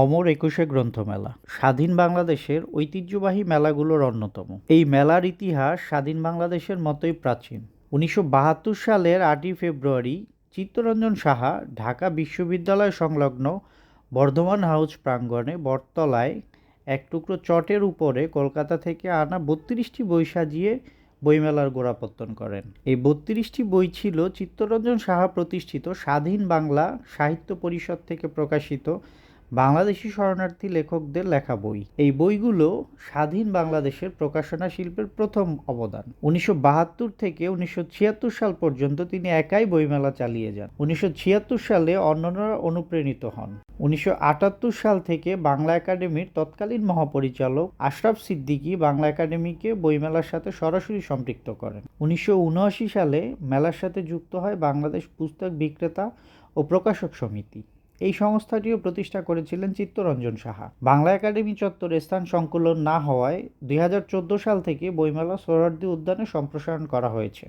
অমর একুশে গ্রন্থমেলা, স্বাধীন বাংলাদেশের ঐতিহ্যবাহী মেলাগুলোর অন্যতম। এই মেলার ইতিহাস স্বাধীন বাংলাদেশের মতোই প্রাচীন। উনিশশো বাহাত্তর সালের আটই ফেব্রুয়ারি, চিত্তরঞ্জন সাহা, ঢাকা বিশ্ববিদ্যালয় সংলগ্ন বর্ধমান হাউস প্রাঙ্গণে বটতলায় এক টুকরো চটের উপরে কলকাতা থেকে আনা বত্রিশটি বই সাজিয়ে বইমেলার গোড়াপত্তন করেন। এই বত্রিশটি বই ছিল চিত্তরঞ্জন সাহা প্রতিষ্ঠিত স্বাধীন বাংলা সাহিত্য পরিষদ থেকে প্রকাশিত বাংলাদেশি শরণার্থী লেখকদের লেখা বই। এই বইগুলো স্বাধীন বাংলাদেশের প্রকাশনা শিল্পের প্রথম অবদান। উনিশশো বাহাত্তর থেকে উনিশশো ছিয়াত্তর সাল পর্যন্ত তিনি একাই বইমেলা চালিয়ে যান। উনিশশো ছিয়াত্তর সালে অন্যান্যরা অনুপ্রাণিত হন। উনিশশো আটাত্তর সাল থেকে বাংলা একাডেমির তৎকালীন মহাপরিচালক আশরাফ সিদ্দিকী বাংলা একাডেমিকে বইমেলার সাথে সরাসরি সম্পৃক্ত করেন। উনিশশো উনআশি সালে মেলার সাথে যুক্ত হয় বাংলাদেশ পুস্তক বিক্রেতা ও প্রকাশক সমিতি। এই সংস্থাটিও প্রতিষ্ঠা করেছিলেন চিত্তরঞ্জন সাহা। বাংলা একাডেমি চত্বরে স্থান সংকুলন না হওয়ায় দুই হাজার চোদ্দ সাল থেকে বইমেলা সোহরার্দি উদ্যানে সম্প্রসারণ করা হয়েছে।